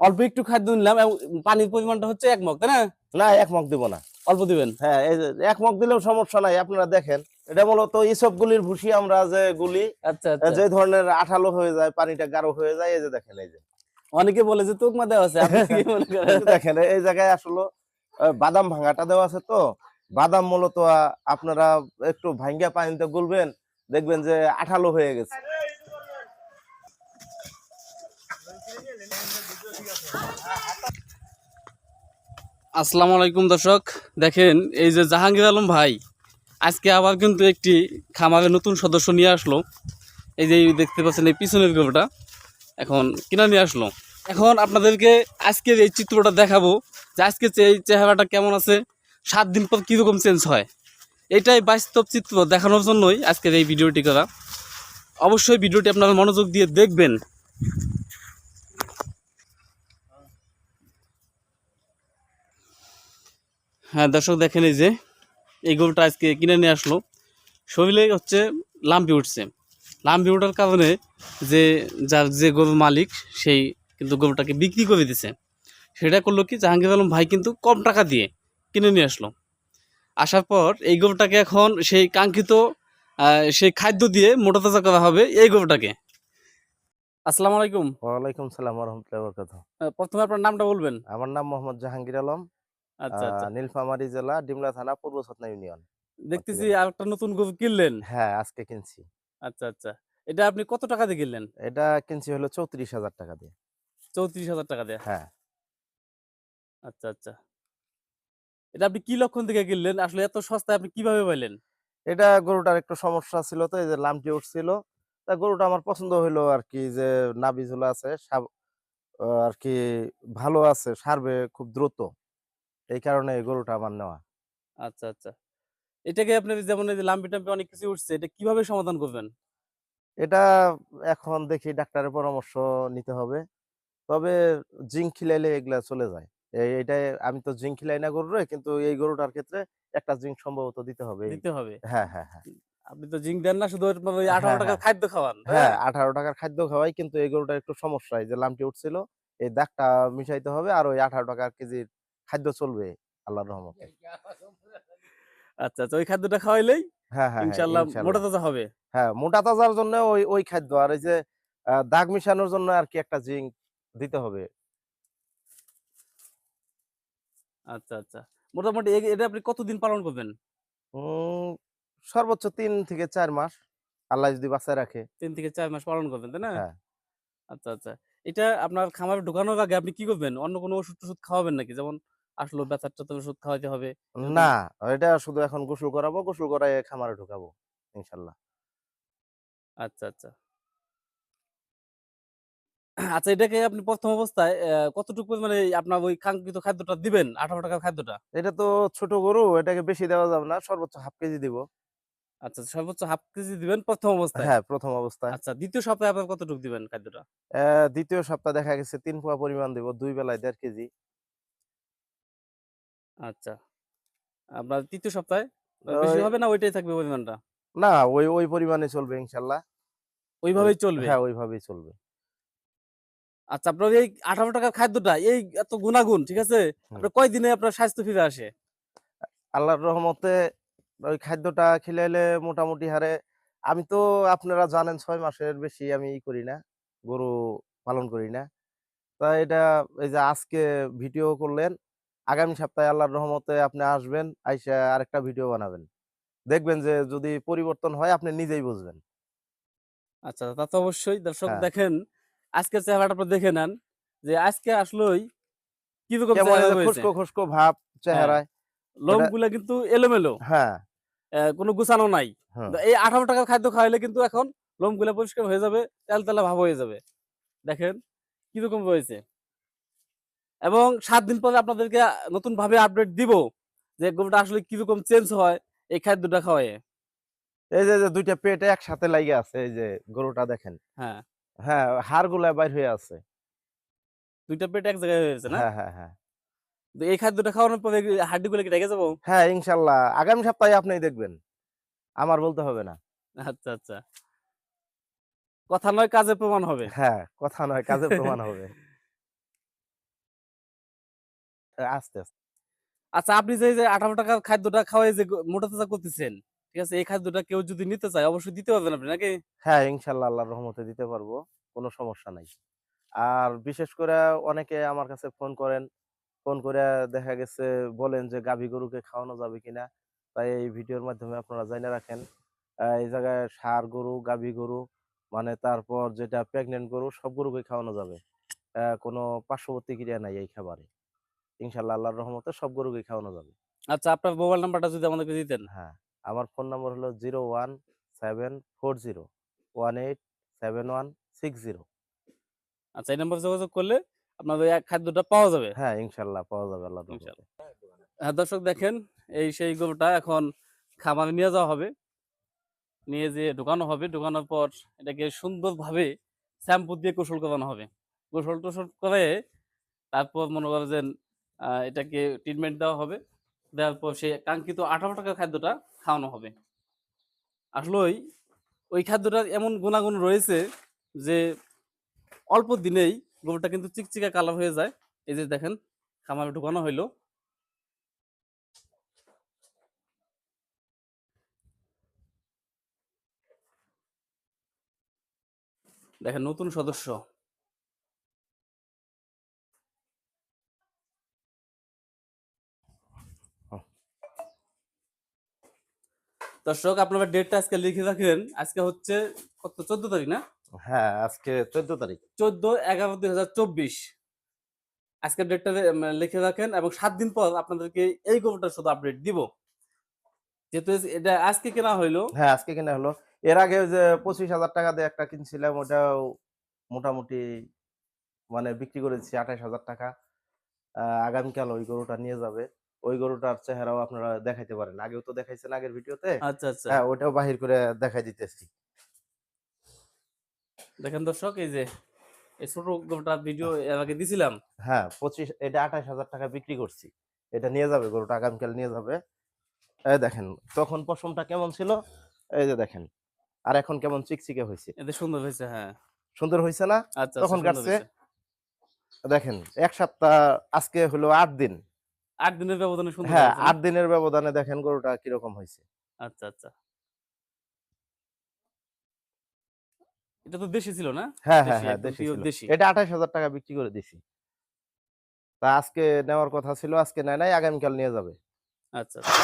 অল্প একটু খাদ্য নিলাম এবং পানির পরিমাণটা হচ্ছে এক মগ তাই না? না এক মগ দিব না। অল্প দিবেন? হ্যাঁ এই এক মগ দিলেও সমস্যা নাই আপনারা দেখেন। এটা মূলত ইসব গুলির ভুসি আমরা যে গুলি আচ্ছা আচ্ছা। যে ধরনের আঠালো হয়ে যায় পানিটা গাঢ় হয়ে যায় এই যে দেখেন এই যে। অনেকে বলে যে তোকমা দেওয়া আছে দেখেন এই জায়গায় আসলে বাদাম ভাঙাটা দেওয়া আছে তো। বাদাম মূলত আপনারা একটু ভাঙ্গা পানিতে গুলবেন দেখবেন যে আঠালো হয়ে গেছে। আসসালামু আলাইকুম দর্শক, দেখেন এই যে জাহাঙ্গীর আলম ভাই, আজকে আবার কিন্তু একটি খামারের নতুন সদস্য নিয়ে আসলো। এই যে দেখতে পাচ্ছেন এই পিছনের গরুটা, এখন কিনা নিয়ে আসলো। এখন আপনাদেরকে আজকের এই চিত্রটা দেখাবো যে আজকে এই চেহারাটা কেমন আছে, সাত দিন পর কীরকম চেঞ্জ হয়। এটাই বাস্তব চিত্র দেখানোর জন্যই আজকের এই ভিডিওটি করা। অবশ্যই ভিডিওটি আপনারা মনোযোগ দিয়ে দেখবেন। হ্যাঁ দর্শক দেখেন এই যে এই গরুটা আজকে কিনে নিয়ে আসলো। শরীরে হচ্ছে লাম্পি উঠছে। লাম্পি ওঠার কারণে যে যার যে গরুর মালিক সেই কিন্তু গরুটাকে বিক্রি করে দিছে। সেটা করল কি জাহাঙ্গীর আলম ভাই কিন্তু কম টাকা দিয়ে কিনে নিয়ে আসলো। আসার পর এই গরুটাকে এখন সেই কাঙ্ক্ষিত সেই খাদ্য দিয়ে মোটা তাজা করা হবে এই গরুটাকে। আসসালামু আলাইকুম। ওয়ালাইকুম সালাম রহমতুল্লাহ বরকাত প্রথমে আপনার নামটা বলবেন। আমার নাম মোহাম্মদ জাহাঙ্গীর আলম। নীলফামারী জেলা ডিমলা থানা পূর্ব সতনা ইউনিয়ন দেখতেছি আর একটা নতুন গরু কিনলেন? হ্যাঁ আজকে কিনছি। আচ্ছা আচ্ছা। এটা আপনি কত টাকা দিয়ে কিনলেন? এটা কিনছি হলো চৌত্রিশ হাজার টাকা দিয়ে। চৌত্রিশ হাজার টাকা দিয়ে? হ্যাঁ। আচ্ছা আচ্ছা। এটা আপনি কি লক্ষণ থেকে কিনলেন? আসলে এত সস্তায় আপনি কীভাবে পাইলেন? এটা গরুটার একটু সমস্যা ছিল তো এই যে লামটি উঠছিল। তা গরুটা আমার পছন্দ হইল আর কি যে নাবিঝুলা আছে আর কি ভালো আছে সারবে খুব দ্রুত। এই কারণে এই গরুটা আমার নেওয়া। আচ্ছা আচ্ছা। এটাকে আপনি যেমন এই যে লাম্বি টাম্পি অনেক কিছু উঠছে এটা কীভাবে সমাধান করবেন? এটা এখন দেখি ডাক্তারের পরামর্শ নিতে হবে। তবে জিঙ্ক খিলাইলে এগুলা চলে যায়। এটাই আমি তো জিঙ্ক খিলাই না গরুরে কিন্তু এই গরুটার ক্ষেত্রে একটা জিঙ্ক সম্ভবত দিতে হবে। দিতে হবে। হ্যাঁ হ্যাঁ হ্যাঁ। আপনি তো জিঙ্ক দেন না শুধু ওই হ্যাঁ, আঠারো টাকার হ্যাঁ। খাদ্য খাওয়ান হ্যাঁ? না? আঠারো টাকার খাদ্য খাওয়াই কিন্তু এই গরুটার একটু সমস্যা। যে লামটি উঠছিল এই দাগটা মিশাইতে হবে আর ওই আঠারো টাকার কেজির খাদ্য চলবে আল্লাহর রহমতে। আচ্ছা আচ্ছা ওই খাদ্যটা খাওয়াইলেই হ্যাঁ হ্যাঁ হ্যাঁ, ইনশাল্লাহ মোটা তাজা হবে। হ্যাঁ মোটা তাজার জন্য ওই ওই খাদ্য আর এই যে দাগ মিশানোর জন্য আর কি একটা জিঙ্ক দিতে হবে। আচ্ছা আচ্ছা মোটামুটি এটা আপনি কতদিন পালন করবেন? উম, সর্বোচ্চ তিন থেকে চার মাস আল্লাহ যদি বাঁচায় রাখে। তিন থেকে চার মাস পালন করবেন তাই না? হ্যাঁ। আচ্ছা আচ্ছা এটা আপনার খামারে ঢোকানোর আগে আপনি কি করবেন? অন্য কোনো ওষুধ টষুধ খাওয়াবেন নাকি? যেমন আসলো ব্যথার ট্যাথার ওষুধ খাওয়াইতে হবে না এটা শুধু এখন গোসল করাবো গোসল করায় খামারে ঢুকাবো ইনশাল্লাহ। আচ্ছা আচ্ছা। আচ্ছা এটাকে আপনি প্রথম অবস্থায় কতটুকু পরিমাণে আপনার ওই কাঙ্ক্ষিত খাদ্যটা দিবেন? আঠারো টাকার খাদ্যটা? এটা তো ছোট গরু এটাকে বেশি দেওয়া যাবে না সর্বোচ্চ হাফ কেজি দিব। আচ্ছা সর্বোচ্চ হাফ কেজি দিবেন প্রথম অবস্থায়? হ্যাঁ প্রথম অবস্থায়। আচ্ছা দ্বিতীয় সপ্তাহে আপনার কতটুকু দিবেন খাদ্যটা? দ্বিতীয় সপ্তাহ দেখা গেছে তিন পোয়া পরিমাণ দিব দুই বেলায় দেড় কেজি। আচ্ছা। আপনার তৃতীয় সপ্তাহে? বেশি হবে না ওইটাই থাকবে পরিমাণটা? না ওই ওই পরিমাণে চলবে ইনশাল্লাহ। ওইভাবেই চলবে? হ্যাঁ ওইভাবেই চলবে। আচ্ছা আপনার এই আঠারো টাকার খাদ্যটা এই এত গুণাগুণ ঠিক আছে। আপনার কয়দিনে আপনার স্বাস্থ্য ফিরে আসে? আল্লাহর রহমতে ওই খাদ্যটা খিলাইলে মোটামুটি হারে আমি তো আপনারা জানেন ছয় মাসের বেশি আমি ই করি না গরু পালন করি না। তা এটা এই যে আজকে ভিডিও করলেন আগামী সপ্তাহে আল্লাহর রহমতে আপনি আসবেন আইসা আরেকটা ভিডিও বানাবেন। দেখবেন যে যদি পরিবর্তন হয় আপনি নিজেই বুঝবেন। আচ্ছা তা তো অবশ্যই। দর্শক হ্যাঁ। দেখেন আজকের চেহারাটা দেখে নেন যে আজকে আসলেই কীরকম চেহারা হয়েছে খুশকো খুশকো ভাব চেহারায় লোমগুলা কিন্তু এলোমেলো। হ্যাঁ। কোনো গুছানো নাই। এই আঠারো টাকার খাদ্য খাওয়াইলে কিন্তু এখন লোমগুলা পরিষ্কার হয়ে যাবে তেল তেলা ভাব হয়ে যাবে। দেখেন কীরকম রয়েছে। এবং সাত দিন পরে আপনাদেরকে নতুন ভাবে আপডেট দিব যে গরুটা আসলে কীরকম চেঞ্জ হয় এই খাদ্যটা খাওয়ায়। এই যে যে দুইটা পেটে একসাথে লাগে আছে এই যে গরুটা দেখেন। হ্যাঁ। হ্যাঁ হাড়গুলা বাইর হয়ে আছে। দুইটা পেট এক জায়গায় হয়েছে না? হ্যাঁ হ্যাঁ হ্যাঁ। তো এই খাদ্যটা খাওয়ানোর পরে হাড্ডি গুলো কি রেখে যাব? হ্যাঁ ইনশাল্লাহ। আগামী সপ্তাহে আপনি দেখবেন। আমার বলতে হবে না। আচ্ছা আচ্ছা। কথা নয় কাজে প্রমাণ হবে। হ্যাঁ কথা নয় কাজে প্রমাণ হবে। আস্তে আস্তে। আচ্ছা আপনি যে আঠারো টাকার খাদ্যটা খাওয়াই যে, মোটা তাজা করতেছেন, ঠিক আছে? এই খাদ্যটা কেউ যদি নিতে চায়, অবশ্যই দিতে পারবেন আপনি, নাকি? হ্যাঁ ইনশাল্লাহ আল্লাহর রহমতে দিতে পারব, কোনো সমস্যা নাই। আর বিশেষ করে অনেকে আমার কাছে ফোন করেন, ফোন করে দেখা গেছে, বলেন যে, গাভী গরুকে খাওয়ানো যাবে কিনা? তাই এই ভিডিওর মাধ্যমে আপনারা জেনে রাখেন এই জায়গায় ষাঁড় গরু, গাভী গরু মানে তারপর যেটা প্রেগনেন্ট গরু, সব গরুকে খাওয়ানো যাবে। কোনো পার্শ্ববর্তী ক্রিয়া নাই এই খাবারে। ইনশাল্লাহ আল্লাহর রহমতে সব গরুকে খাওয়ানো যাবে। আচ্ছা আপনার মোবাইল নাম্বারটা যদি আমাদেরকে দিতেন। হ্যাঁ আমার ফোন নম্বর হলো zero one seven four zero one eight seven one six zero আচ্ছা এই নাম্বার যোগাযোগ করলে আপনাদের এই খাদ্যটা পাওয়া যাবে। হ্যাঁ ইনশাল্লাহ পাওয়া যাবে আল্লাহ। হ্যাঁ দর্শক দেখেন এই সেই গরুটা এখন খামারে নিয়ে যাওয়া হবে। নিয়ে যেয়ে ঢুকানো হবে। ঢুকানোর পর এটাকে সুন্দরভাবে শ্যাম্পু দিয়ে গোসল করানো হবে। গোসল টোসল করে তারপর মনে করেন এটাকে ট্রিটমেন্ট দেওয়া হবে। দেওয়ার পর সেই কাঙ্ক্ষিত আঠারো টাকার খাদ্যটা খাওয়ানো হবে। আসলেই ওই খাদ্যটার এমন গুণাগুণ রয়েছে যে অল্প দিনেই গরুটা কিন্তু চিকচিকা কালার হয়ে যায়। এই যে দেখেন, খামারে ঢুকানো হইল। দেখেন, নতুন সদস্য। দর্শক আপনারা ডেটটা আজকে লিখে রাখেন। আজকে হচ্ছে কত? চোদ্দ তারিখ না? হ্যাঁ আজকে চোদ্দ তারিখ। চোদ্দ এগারো দুই হাজার চব্বিশ। আজকের ডেটটা লিখে রাখেন এবং সাত দিন পর আপনাদেরকে এই গল্পটা শুধু আপডেট দিব। যেহেতু এটা আজকে কেনা হইল। হ্যাঁ আজকে কিনা হলো এর আগে যে পঁচিশ হাজার টাকা দিয়ে একটা কিনছিলাম ওটাও মোটামুটি মানে বিক্রি করেছি দিচ্ছি আঠাশ হাজার টাকা। আগামীকাল ওই গরুটা নিয়ে যাবে। ওই গরুটার চেহারাও আপনারা দেখাইতে পারেন। আগেও তো দেখাইছেন আগের ভিডিওতে। আচ্ছা আচ্ছা। হ্যাঁ ওটাও বাহির করে দেখাই দিতেছি। দেখেন দর্শক এই যে এই ছোট গল্পটা ভিডিও এর আগে দিছিলাম। হ্যাঁ পঁচিশ এটা আঠাশ হাজার টাকা বিক্রি করছি। এটা নিয়ে যাবে গরুটা আগামীকাল নিয়ে যাবে। এই দেখেন তখন পশমটা কেমন ছিল? এই যে দেখেন আর এখন কেমন চিকচিকে হয়েছে। এটা সুন্দর হয়েছে হ্যাঁ। সুন্দর হয়েছে না? আচ্ছা তখন আচ্ছা, কাটছে? দেখেন এক সপ্তাহ আজকে হলো আট দিন। আট দিনের ব্যবধানে সুন্দর হ্যাঁ আট দিনের ব্যবধানে দেখেন গরুটা কীরকম হয়েছে আচ্ছা আচ্ছা। এটা তো দেশি ছিল না? হ্যাঁ হ্যাঁ হ্যাঁ দেশি দেশি। এটা আঠাশ হাজার টাকা বিক্রি করে দিছি। তা আজকে নেওয়ার কথা ছিল আজকে নেয় নাই আগামীকাল নিয়ে যাবে। আচ্ছা আচ্ছা।